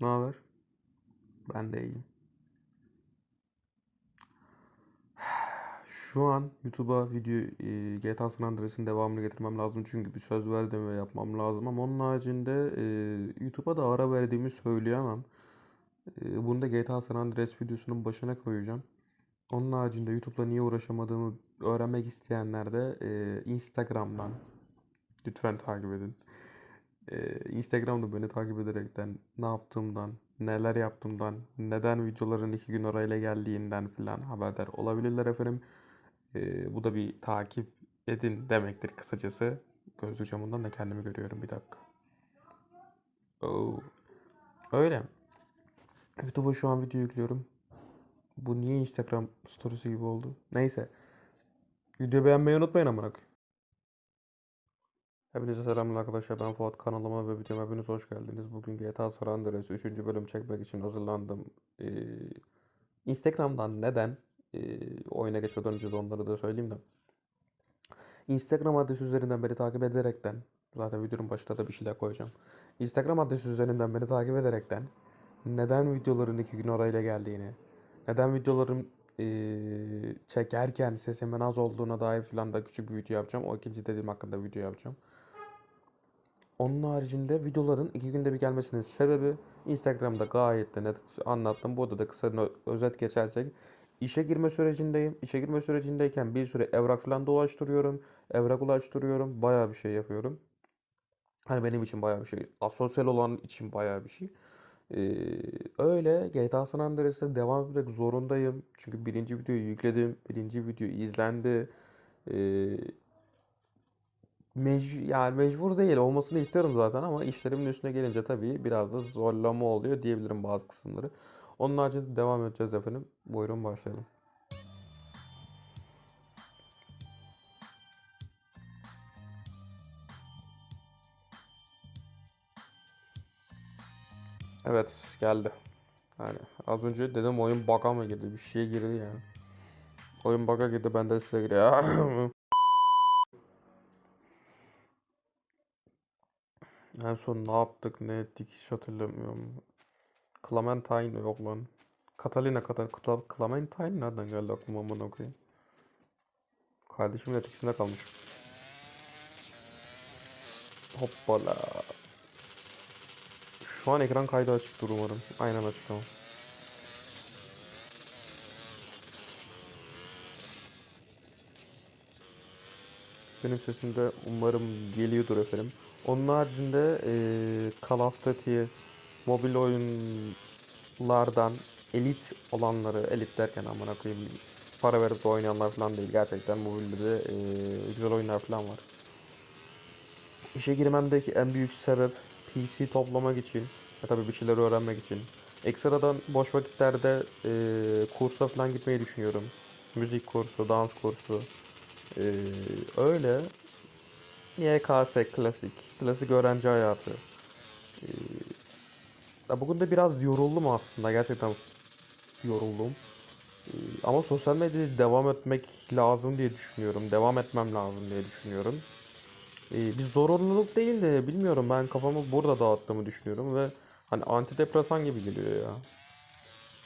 Ne haber? Ben de iyiyim. Şu an YouTube'a video e, GTA San Andreas'ın devamını getirmem lazım çünkü bir söz verdim ve yapmam lazım ama onun haricinde e, YouTube'a da ara verdiğimi söyleyemem. E, bunu da GTA San Andreas videosunun başına koyacağım. Onun haricinde YouTube'la niye uğraşamadığımı öğrenmek isteyenler de e, Instagram'dan lütfen takip edin. E, Instagram'da beni takip ederekten ne yaptığımdan, neler yaptığımdan, neden videoların iki gün arayla geldiğinden filan haberdar olabilirler efendim. E, bu da bir takip edin demektir kısacası. Gözlük camından da kendimi görüyorum bir dakika. Oo. Öyle. YouTube'a şu an video yüklüyorum. Bu niye Instagram storiesi gibi oldu? Neyse. Videoyu beğenmeyi unutmayın amına koyayım. Hepinize selamlar arkadaşlar. Ben Fuat kanalıma ve videoma hepiniz hoş geldiniz. Bugün GTA San Andreas 3. bölüm çekmek için hazırlandım. Ee, Instagram'dan neden ee, oyuna geçmeden önce de onları da söyleyeyim de. Instagram adresi üzerinden beni takip ederekten zaten videonun başında da bir şeyler koyacağım. Instagram adresi üzerinden beni takip ederekten neden videoların iki gün arayla geldiğini, neden videolarım eee, çekerken sesimin az olduğuna dair filan da küçük bir video yapacağım. O ikinci dediğim hakkında video yapacağım. Onun haricinde videoların iki günde bir gelmesinin sebebi Instagram'da gayet de net anlattım. Burada da kısa özet geçersek işe girme sürecindeyim. İşe girme sürecindeyken bir süre evrak falan dolaştırıyorum. Evrak ulaştırıyorum. Bayağı bir şey yapıyorum. Hani benim için bayağı bir şey. Asosyal olan için bayağı bir şey. Ee, öyle GTA San Andreas'a devam etmek zorundayım. Çünkü birinci videoyu yükledim. Birinci video izlendi. Ee, mec yani mecbur değil. Olmasını isterim zaten ama işlerimin üstüne gelince tabii biraz da zorlama oluyor diyebilirim bazı kısımları. Onun haricinde devam edeceğiz efendim. Buyurun başlayalım. Evet geldi. Yani az önce dedim oyun bug'a mı girdi? Bir şeye girdi yani. Oyun bug'a girdi ben de size giriyor. En son ne yaptık ne ettik hiç hatırlamıyorum. Clementine yok lan. Catalina Cata- Cla- Clementine nereden geldi aklıma amına koyayım. Kardeşimin etkisinde kalmış. Hoppala. Şu an ekran kaydı açıktır umarım. Aynen açık tamam. Benim sesim de umarım geliyordur efendim. Onun haricinde eee Call of Duty mobil oyunlardan elit olanları, elit derken amına koyayım para verip de oynayanlar falan değil. Gerçekten mobilde de eee, güzel oyunlar falan var. İşe girmemdeki en büyük sebep PC toplamak için ve tabii bir şeyler öğrenmek için. Ekstradan boş vakitlerde eee kursa falan gitmeyi düşünüyorum. Müzik kursu, dans kursu. Eee, öyle. YKS klasik. Klasik öğrenci hayatı. Ya bugün de biraz yoruldum aslında. Gerçekten yoruldum. Eee, ama sosyal medyada devam etmek lazım diye düşünüyorum. Devam etmem lazım diye düşünüyorum. Eee, bir zorunluluk değil de bilmiyorum ben kafamı burada dağıttığımı düşünüyorum ve hani antidepresan gibi geliyor ya.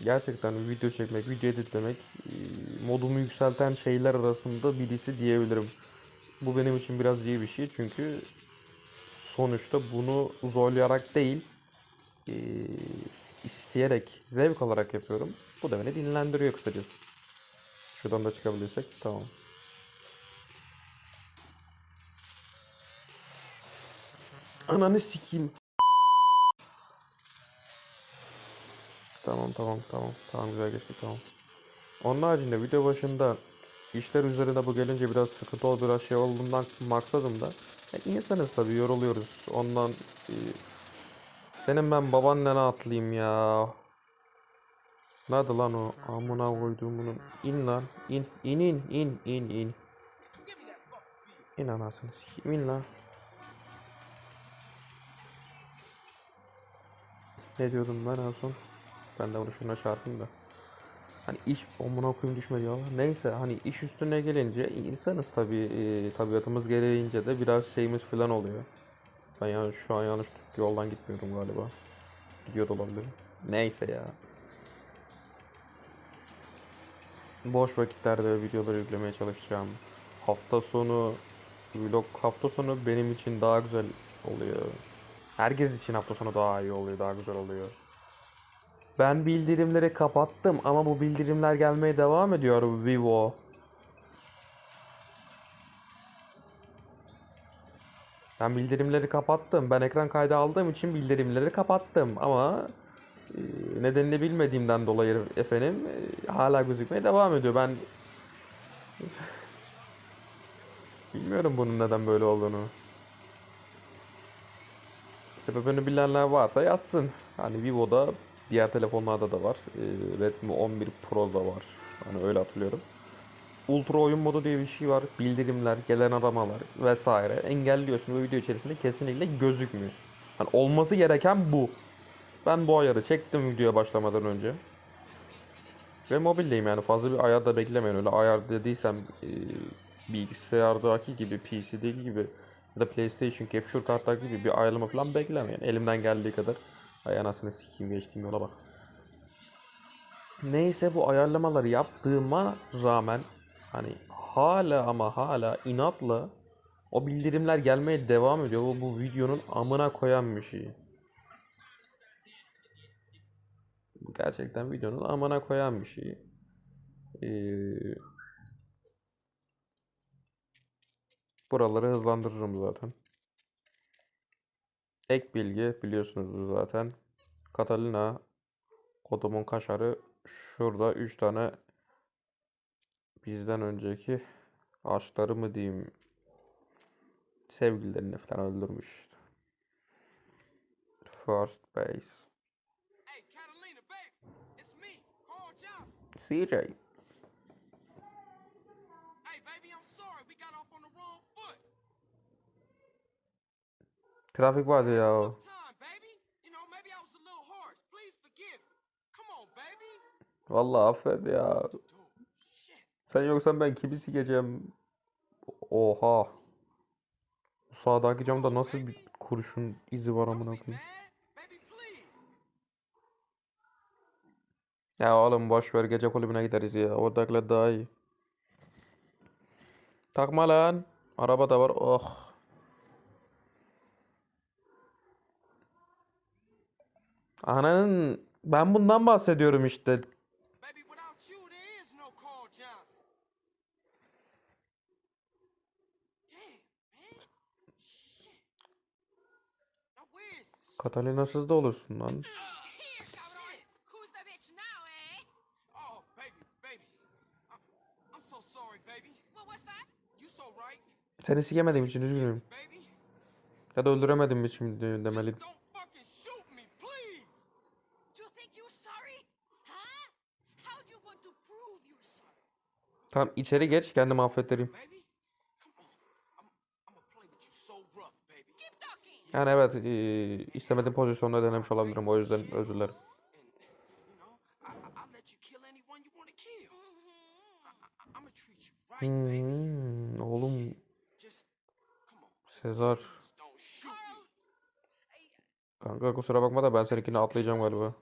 Gerçekten video çekmek, video editlemek eee, modumu yükselten şeyler arasında birisi diyebilirim. Bu benim için biraz iyi bir şey çünkü sonuçta bunu zorlayarak değil, eee, isteyerek, zevk alarak yapıyorum. Bu da beni dinlendiriyor kısacası. Şuradan da çıkabilirsek tamam. Ananı sikeyim. Tamam tamam tamam. Tamam güzel geçti tamam. Onun haricinde video başında işler üzerine bu gelince biraz sıkıntı oldu biraz şey olduğundan maksadım da ya insanız tabii yoruluyoruz. Ondan e, senin ben babaannene atlayayım ya. Nerede lan o? Amına koyduğumunun. İn lan. İn. İn in. in in in. İn anasını sikeyim. İn lan. Ne diyordum ben en son? Ben de bunu şuna çarpayım da. Hani iş omuna koyayım düşmedi ya. Neyse hani iş üstüne gelince insanız tabii e, tabiatımız gereğince de biraz şeyimiz falan oluyor. Ben yani şu an yanlış yoldan gitmiyorum galiba. gidiyor da olabilir. Neyse ya. Boş vakitlerde videoları yüklemeye çalışacağım. Hafta sonu vlog hafta sonu benim için daha güzel oluyor. Herkes için hafta sonu daha iyi oluyor, daha güzel oluyor. Ben bildirimleri kapattım ama bu bildirimler gelmeye devam ediyor Vivo. Ben bildirimleri kapattım. Ben ekran kaydı aldığım için bildirimleri kapattım ama e, nedenini bilmediğimden dolayı efendim e, hala gözükmeye devam ediyor. Ben bilmiyorum bunun neden böyle olduğunu. Sebebini bilenler varsa yazsın. Hani Vivo'da diğer telefonlarda da var. E, Redmi 11 Pro'da var. Hani öyle hatırlıyorum. Ultra oyun modu diye bir şey var. Bildirimler, gelen aramalar vesaire engelliyorsun ve video içerisinde kesinlikle gözükmüyor. Hani olması gereken bu. Ben bu ayarı çektim videoya başlamadan önce. Ve mobildeyim yani fazla bir ayar da beklemeyin. Öyle ayar dediysem e, bilgisayardaki gibi, PC'deki gibi ya da PlayStation Capture kartlar gibi bir ayarlama falan beklemeyin. Elimden geldiği kadar. Ay anasını sikeyim geçtiğim yola bak. Neyse bu ayarlamaları yaptığıma rağmen hani hala ama hala inatla o bildirimler gelmeye devam ediyor. Bu, bu videonun amına koyan bir şey. Gerçekten videonun amına koyan bir şey. Ee, buraları hızlandırırım zaten. Ek bilgi biliyorsunuz zaten. Catalina kodumun kaşarı şurada 3 tane bizden önceki aşkları mı diyeyim sevgililerini falan öldürmüş. First base. Hey, Catalina, baby, it's me, Carl Johnson. CJ. Hey, baby, I'm sorry, we got off on the wrong foot. Trafik vardı ya. Tough time, baby. You know, maybe I was a little harsh. Please forgive me. Come on, baby. Vallahi affet ya. Sen yoksan ben kimi sikeceğim? Oha. Sağdaki camda nasıl bir kurşun izi var amına koyayım? Ya oğlum boş ver gece kulübüne gideriz ya. Oradakiler daha iyi. Takma lan. Araba da var. Oh. Ananın ben bundan bahsediyorum işte. Baby, without you, there is no Carl Johnson. Damn, man. Shit. Now, where is this? Katalinasız da olursun lan. Here, cabrón. Who's the bitch now, eh? Oh, baby, baby. I'm, I'm so sorry, baby. What was that? You so right, Seni sikemediğim için üzgünüm. Ya da öldüremediğim için demeliydim. Just don't fucking shoot me, please. Do you think you're sorry? Huh? How do you want to prove you're sorry? Tamam içeri geç kendimi affettireyim. Yani evet eee, istemediğim pozisyonda denemiş olabilirim o yüzden özür dilerim. Hmm, oğlum. Sezar. Kanka kusura bakma da ben seninkini atlayacağım galiba. Uh,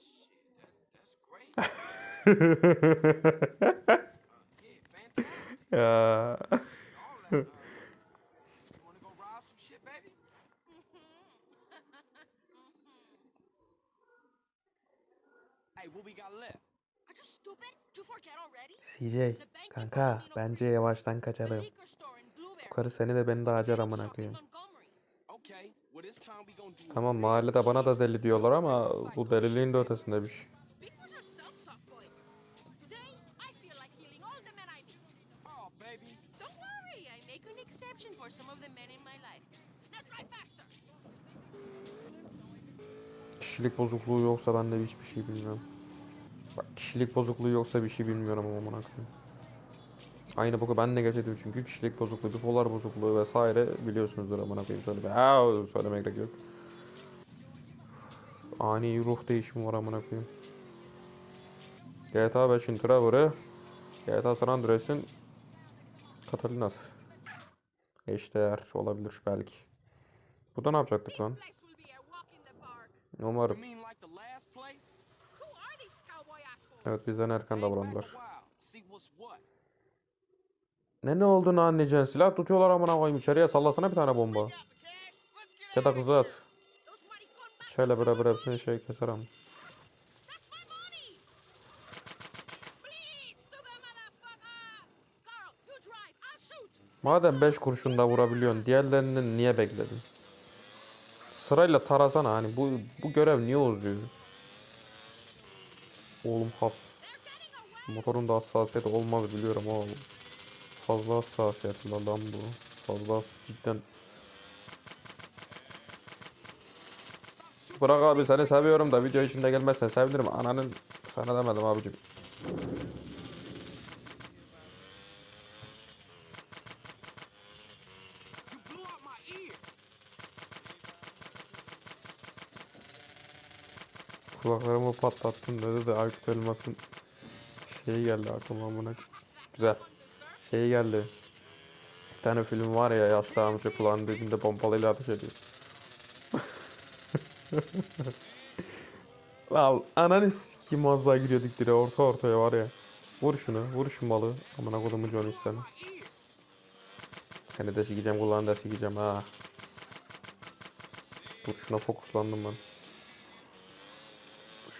shit, that, that's great. Yeah, fantastic. ya. All that. Uh, you wanna go rob some shit, baby? Hey, what we got left? are you stupid? Did you forget already? CJ kanka bence yavaştan kaçalım. Bu karı seni de beni de Penny amına koyayım. Tamam mahallede bana da deli diyorlar ama bu deliliğin de ötesinde bir şey. Kişilik bozukluğu yoksa ben de hiçbir şey bilmiyorum. Bak kişilik bozukluğu yoksa bir şey bilmiyorum ama koyayım. Aynı boku ben de geçirdim çünkü kişilik bozukluğu, bipolar bozukluğu vesaire biliyorsunuzdur amına koyayım söyle. Aa, söylemeye gerek yok. Ani ruh değişimi var amına koyayım. GTA 5'in Trevor'ı GTA San Andreas'in Catalina'sı. Eşdeğer olabilir belki. Burada ne yapacaktık lan? Assholes? Evet bizden erken davrandılar. Ne ne olduğunu anlayacaksın. Silah tutuyorlar amına koyayım. İçeriye sallasana bir tane bomba. Ya da kızı at. Şeyle beraber hepsini şey. I'll shoot. Madem 5 kurşunda vurabiliyorsun, diğerlerini niye bekledin? Sırayla tarasana hani bu bu görev niye uzuyor? Oğlum has. Motorun da hassasiyeti olmaz biliyorum ama fazla hassasiyetli lan bu. Fazla cidden. Bırak abi seni seviyorum da video içinde gelmezsen sevinirim. Ananın sana demedim abicim. Kulaklarımı patlattın dedi de Aykut Elmas'ın şeyi geldi aklıma amına. Güzel. Şey geldi. Bir tane film var ya yaşlı amca kulağın dibinde pompalıyla ateş ediyor. Al ananı sikeyim az daha giriyorduk dire orta ortaya var ya. Vur şunu vur şu malı. Amına kodumu. My ear. Seni de sikeceğim kulağını da sikeceğim ha. Dur şuna fokuslandım ben.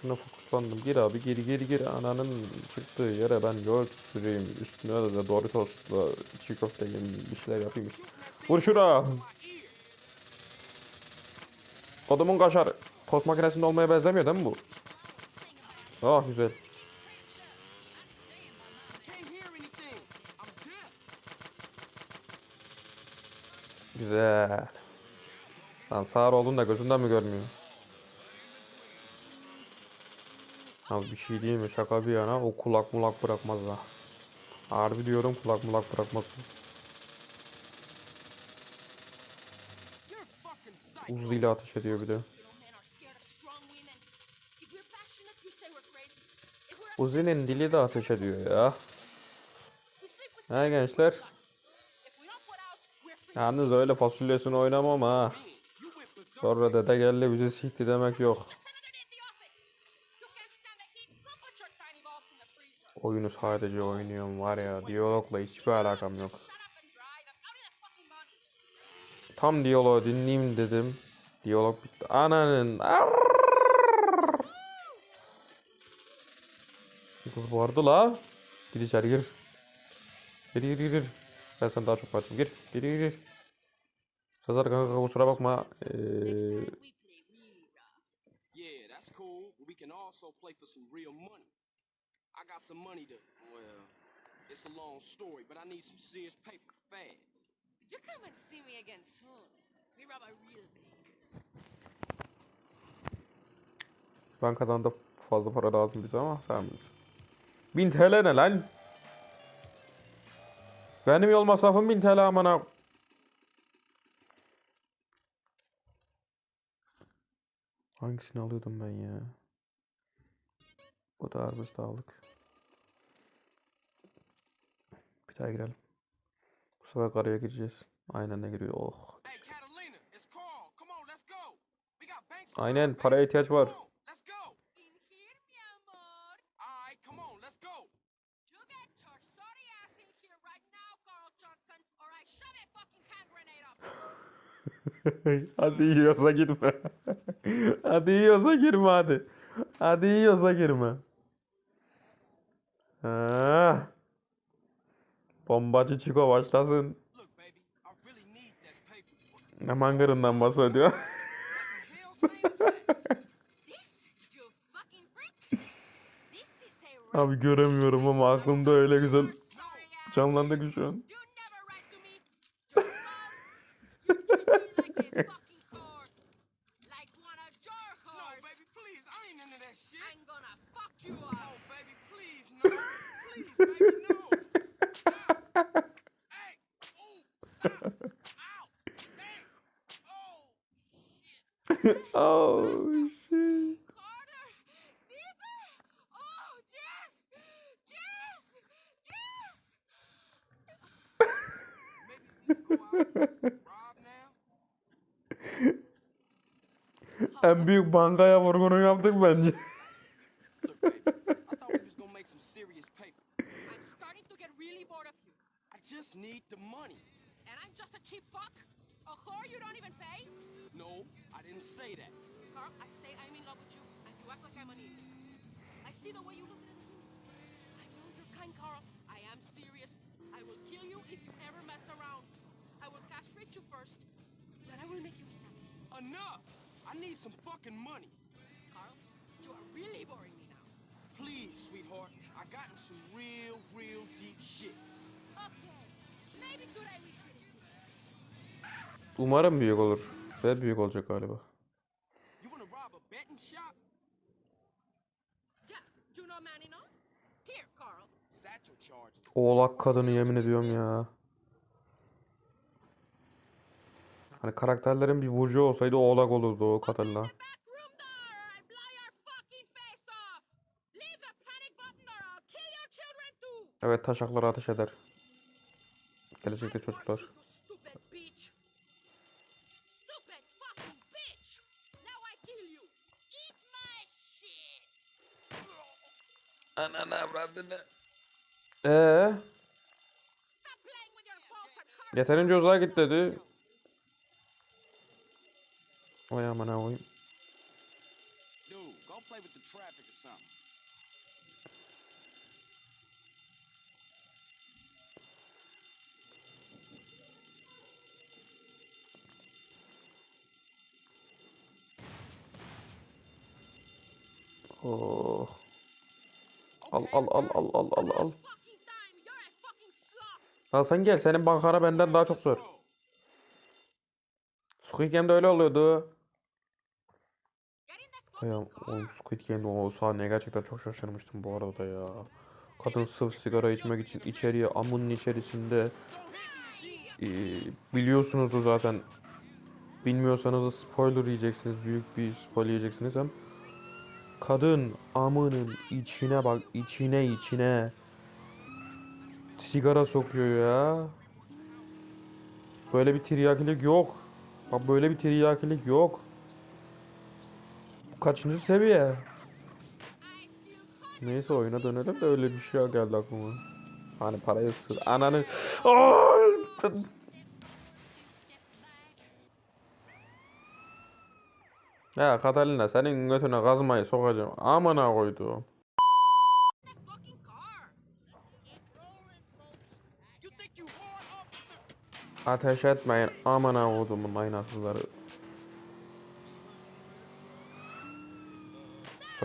Şuna fokuslandım. Gir abi geri geri geri ananın çıktığı yere ben yol süreyim. Üstüne de Doritos'la çiğ köfte yiyeyim bir şeyler yapayım. Vur ear. Kodumun kaşar. Tost makinesinde olmaya benzemiyor değil mi bu? Ah güzel. Güzel. Lan sağır oldun da gözünden mi görmüyor? Abi bir şey değil mi? Şaka bir yana o kulak mulak bırakmaz ha. Harbi diyorum kulak mulak psycho. Uzi ateş ediyor bir de. Uzi'nin dili de ateş ediyor ya. Ha gençler. Yalnız öyle fasulyesini oynamam ha. Sonra dede geldi bizi sikti demek yok. Oyunu sadece oynuyorum var ya. Diyalogla hiçbir alakam yok. Tam diyaloğu dinleyeyim dedim. Diyalog bitti. Ananın. Kız vardı la. Gir içeri gir. Gir gir gir. Ben sen daha çok açım. Gir. Gir gir gir. Sezer kanka kusura bakma. Ee. Yeah, that's cool. We can also play for some real money. I got some money to. Well, it's a long story, but I need some serious paper fast. You come and see me again soon. We rob a real bank. bankadan da fazla para lazım bize ama sen bilirsin. 1000 TL ne lan? Benim yol masrafım 1000 TL amına. Hangisini alıyordum ben ya? Bu da harvest aldık. Bir daha girelim. Bu sefer karaya gireceğiz. Aynen ne giriyor. Oh. Aynen paraya ihtiyaç var. Hadi yiyorsa girme. hadi yiyorsa girme hadi. Hadi yiyorsa girme. Ha. Bombacı Çiko başlasın. Ne mangırından bahsediyor. Abi göremiyorum ama aklımda öyle güzel canlandı ki şu an. You never write to me. You love. You treat me like a fucking whore. Like one of your No, whores. baby, please, I ain't into that shit. I'm gonna fuck you No, up. baby, please, no. Please, baby, no. Ah. Hey, ooh, ah, ow, dang, oh, oh shit. Harder. Deeper. Oh, yes. Yes. Yes. maybe we can go out and rob now. En büyük bankaya vurgunu yaptık bence. You first, then I will make you happy. Enough! I need some fucking money. Carl, you are really boring me now. Please, sweetheart. I got in some real, real deep shit. Okay, maybe today we this. Umarım büyük olur. Ve büyük olacak galiba. You wanna rob a betting shop? Yeah, you know Manino? Here, Carl. Satchel. Oğlak kadını yemin ediyorum ya. Hani karakterlerin bir burcu olsaydı oğlak olurdu o too. Evet taşaklara ateş eder. Gelecekte çocuklar. Ananı avradını. Ee, yeterince uzağa git dedi. Vay amına koyayım. Dude, go play with the traffic or something. Oh. Al al al al al al al. Al sen gel senin bankara benden daha çok zor. Squid Game'de öyle oluyordu. Get in the Ay fucking car. oğlum Squid Game'de o sahneye gerçekten çok şaşırmıştım bu arada ya. Kadın sırf sigara içmek için içeriye amının içerisinde eee, biliyorsunuzdur zaten. Bilmiyorsanız da spoiler yiyeceksiniz. Büyük bir spoiler yiyeceksiniz hem. Kadın amının içine bak içine içine sigara sokuyor ya. Böyle bir tiryakilik yok. Bak böyle bir tiryakilik yok. Kaçıncı seviye? Neyse oyuna dönelim de öyle bir şey geldi aklıma. Hani parayı sır. Ananı. Ya Catalina senin götüne kazmayı sokacağım. Amına officer? Ateş etmeyin amına koyduğumun aynasızları.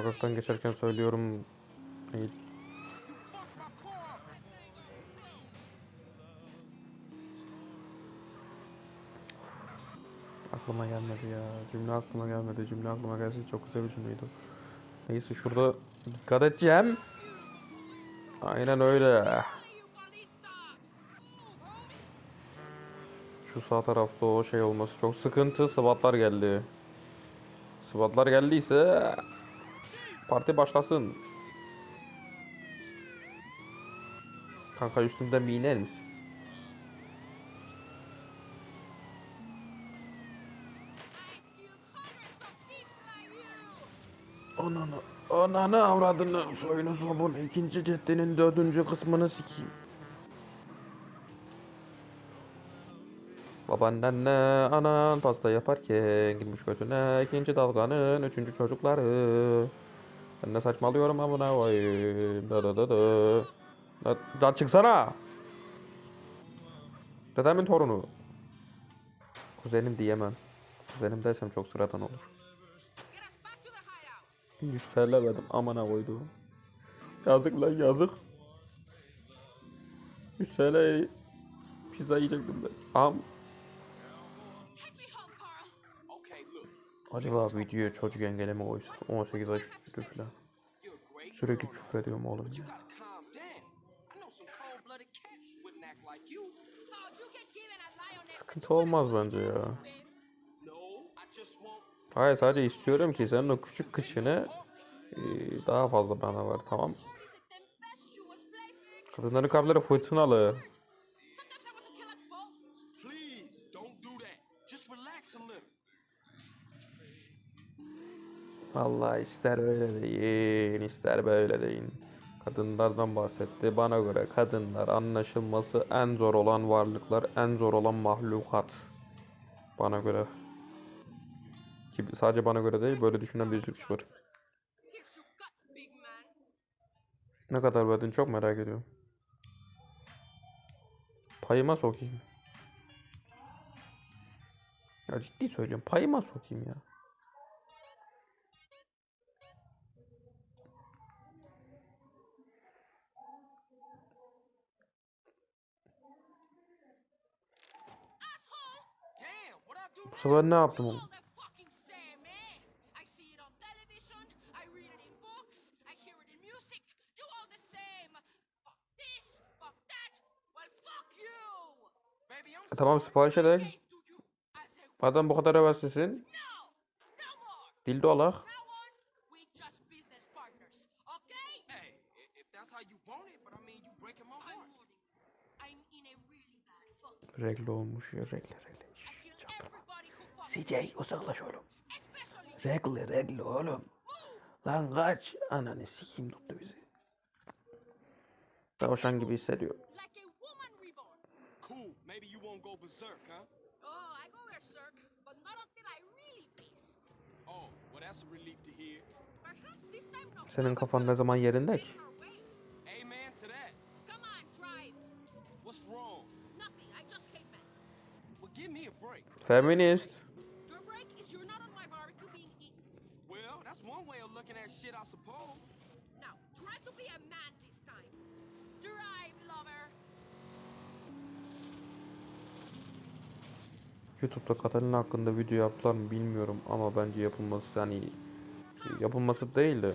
Sokaktan geçerken söylüyorum. Aklıma gelmedi ya. Cümle aklıma gelmedi. Cümle aklıma gelse çok güzel bir cümleydi. Neyse şurada dikkat edeceğim. Aynen öyle. Şu sağ tarafta o şey olması çok sıkıntı. Sıvatlar geldi. Sıvatlar geldiyse parti başlasın. Kanka üstünden bir iner misin? Ananı, ananı avradını soyunu sobun ikinci ceddinin dördüncü kısmını sikeyim. Babaannenle anan pasta yaparken girmiş götüne ikinci dalganın üçüncü çocukları. Ben de saçmalıyorum amına koyayım. Da da da da. Da, da çıksana. Dedemin torunu. Kuzenim diyemem. Kuzenim desem çok sıradan olur. Yüksellemedim amına koyduğum. Yazık lan yazık. 100 TL pizza yiyecektim ben. Am acaba videoya çocuk engelleme koysak 18 yaş a great Sürekli küfür ediyorum oğlum ya. Sıkıntı olmaz bence ya. Hayır sadece istiyorum ki senin o küçük kıçını eee, daha fazla bana var tamam. Kadınların kalpleri fırtınalı. Vallahi ister öyle deyin, ister böyle deyin. Kadınlardan bahsetti. Bana göre kadınlar anlaşılması en zor olan varlıklar, en zor olan mahlukat. Bana göre. Ki sadece bana göre değil, böyle düşünen bir sürü var. Ne kadar verdin çok merak ediyorum. Payıma sokayım. Ya ciddi söylüyorum. Payıma sokayım ya. Asshole! Damn, what I do Bu wrong? sefer ne yaptım Do oğlum? all the fucking same, eh? I see it on television, I read it in books, I hear it in music. Do all the same. Fuck this, fuck that. Well, fuck you! Baby, I'm E, Tamam sipariş ederek. Madem bu kadar heveslisin. Dildo alak. Regle olmuş ya regle regle. CJ uzaklaş oğlum. Regle regle oğlum. Lan kaç. Ananı sikeyim tuttu bizi. Tavşan gibi hissediyor. Cool, maybe you won't go berserk, huh? Oh, I go berserk, but not until I really pissed. Oh, well, that's a relief to hear. Perhaps this time no. Senin kafan ne zaman yerinde ki? Amen to that. Come on, drive. What's wrong? Nothing. I just hate men. Well, give me a break. Feminist. One way of looking at shit, I suppose. Now, try to be a man this time. Drive, lover. YouTube'da Katalin hakkında video yaptılar mı bilmiyorum ama bence yapılması yani yapılması değil de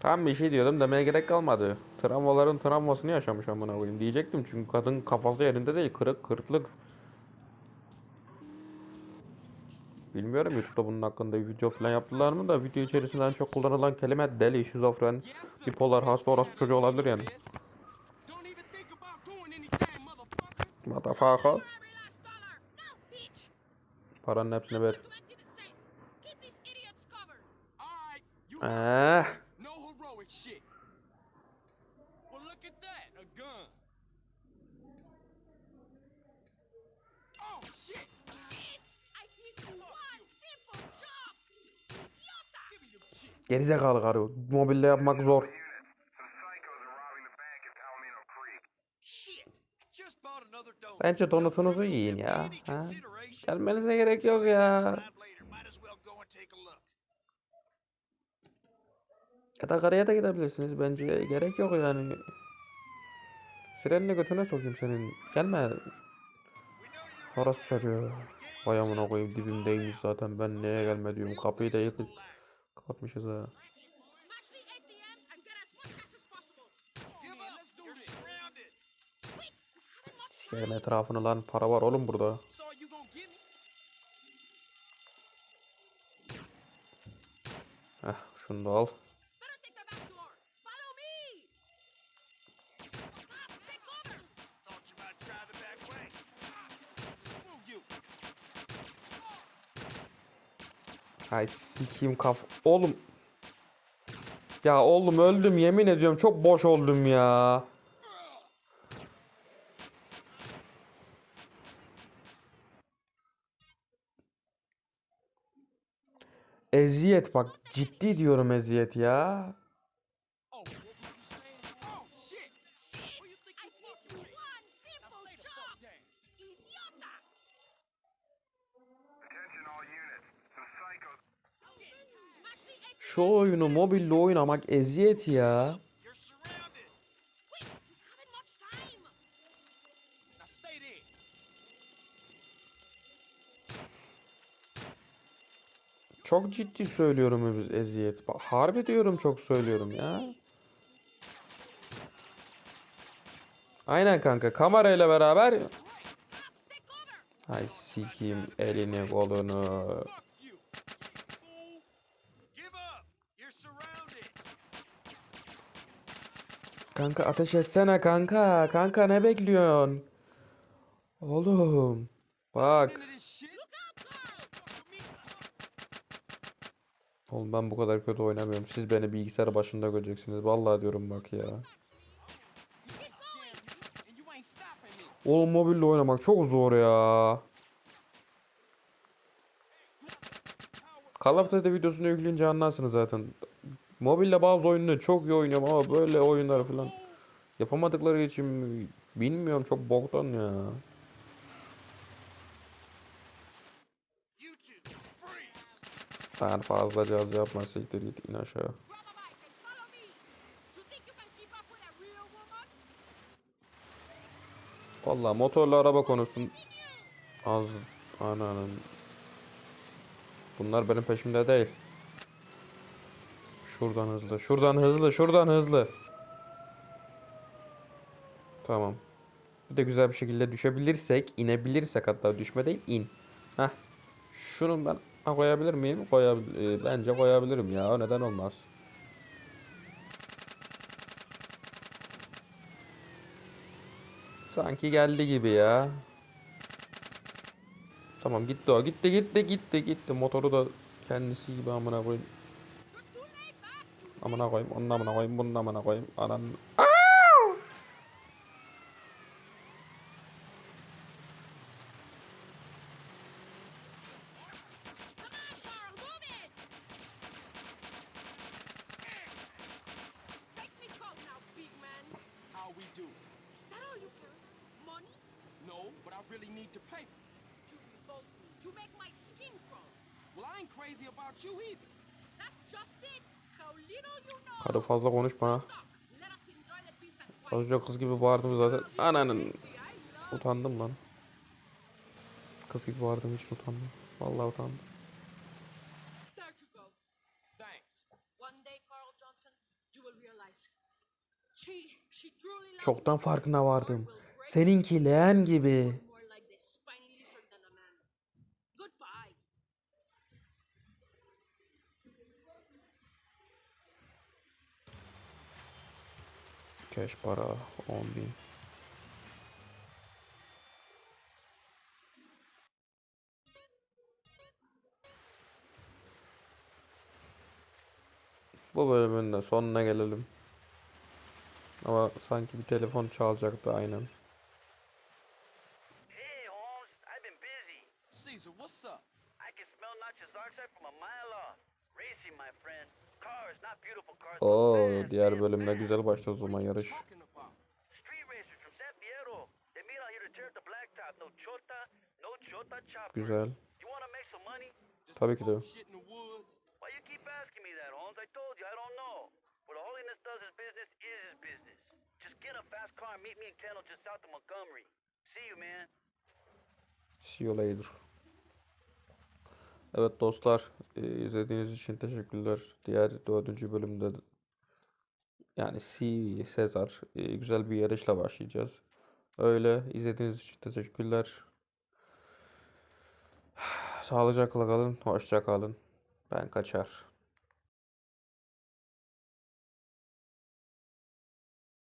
tam bir şey diyordum demeye gerek kalmadı. Travmaların travmasını yaşamış amına koyayım diyecektim çünkü kadın kafası yerinde değil kırık kırıklık. Bilmiyorum YouTube'da bunun hakkında bir video falan yaptılar mı da video içerisinde en çok kullanılan kelime deli, şizofren, bipolar, hasta orası çocuğu olabilir yani. Don't even think about doing Gerizekalı karı. Mobilde yapmak zor. Bence donutunuzu yiyin ya. Ha? Gelmenize gerek yok ya. Ya da karaya da gidebilirsiniz. Bence gerek yok yani. Sirenini götüne sokayım senin. Gelme. Orası çocuğu. Vay amına koyayım dibimdeymiş zaten. Ben neye gelme diyorum. Kapıyı da yıkıp kapatmışız ha. Şeyin etrafını lan para var oğlum burada. Heh şunu da al. Ay sikeyim kaf. Oğlum. Ya oğlum öldüm yemin ediyorum çok boş oldum ya. Eziyet bak ciddi diyorum eziyet ya. Şu oyunu mobilde oynamak eziyet ya. Çok ciddi söylüyorum ez- eziyet. Harbi diyorum çok söylüyorum ya. Aynen kanka kamerayla beraber. Ay sikeyim elini kolunu. Fuck you. Fool! Give up! You're surrounded! Kanka ateş etsene kanka. Kanka ne bekliyorsun? Oğlum. Bak. Oğlum ben bu kadar kötü oynamıyorum. Siz beni bilgisayar başında göreceksiniz. Vallahi diyorum bak ya. Oğlum mobille oynamak çok zor ya. Call of Duty videosunu yükleyince anlarsınız zaten. Mobille bazı oyunları çok iyi oynuyorum ama böyle oyunlar falan yapamadıkları için bilmiyorum çok boktan ya. Sen fazla caz yapma siktir git in aşağı. Grab a bike and follow me! You think you can keep up with a real woman? Vallahi motorlu araba konusun az ananın. Bunlar benim peşimde değil. Şuradan hızlı, şuradan hızlı, şuradan hızlı. Tamam. Bir de güzel bir şekilde düşebilirsek, inebilirsek hatta düşme değil in. Heh. Şunu ben ha, koyabilir miyim? Koyabil e, bence koyabilirim ya. Neden olmaz? Sanki geldi gibi ya. Tamam gitti o. Gitti gitti gitti gitti. Motoru da kendisi gibi amına koyayım. Amına koyayım. Onun amına koyayım. Bunun amına koyayım. Come on, Carl, move it! Take me coat now, big man. How we do? Is that all you carry? Money? No, but I really need to pay. You revolt me. You make my skin crawl. Well, I ain't crazy about you either. That's just it. How little you know. Karı fazla konuşma ha. Az önce kız gibi bağırdım zaten. Ananın. Utandım lan. Kız gibi bağırdım hiç utandım. Vallahi utandım. Çoktan farkına vardım. Seninki leğen gibi. Cash para 10 bin. Bu bölümün de sonuna gelelim. Ama sanki bir telefon çalacaktı aynen. Hey, Holmes, I've been busy. Caesar, what's up? I can smell archetype from a mile off. Oo, diğer bölümde güzel başladı o zaman yarış. Güzel. Tabii ki de. folk Shit in the woods. Why you keep asking me that, Holmes? I told you, I don't know. What Holiness does his business is his business. Just get a fast car and meet me in Kendall just south of Montgomery. See you, man. See you later. Evet dostlar, e, izlediğiniz için teşekkürler. Diğer dördüncü bölümde yani CV Sezar e, güzel bir yarışla başlayacağız. Öyle izlediğiniz için teşekkürler. Sağlıcakla kalın, hoşça kalın. Ben kaçar.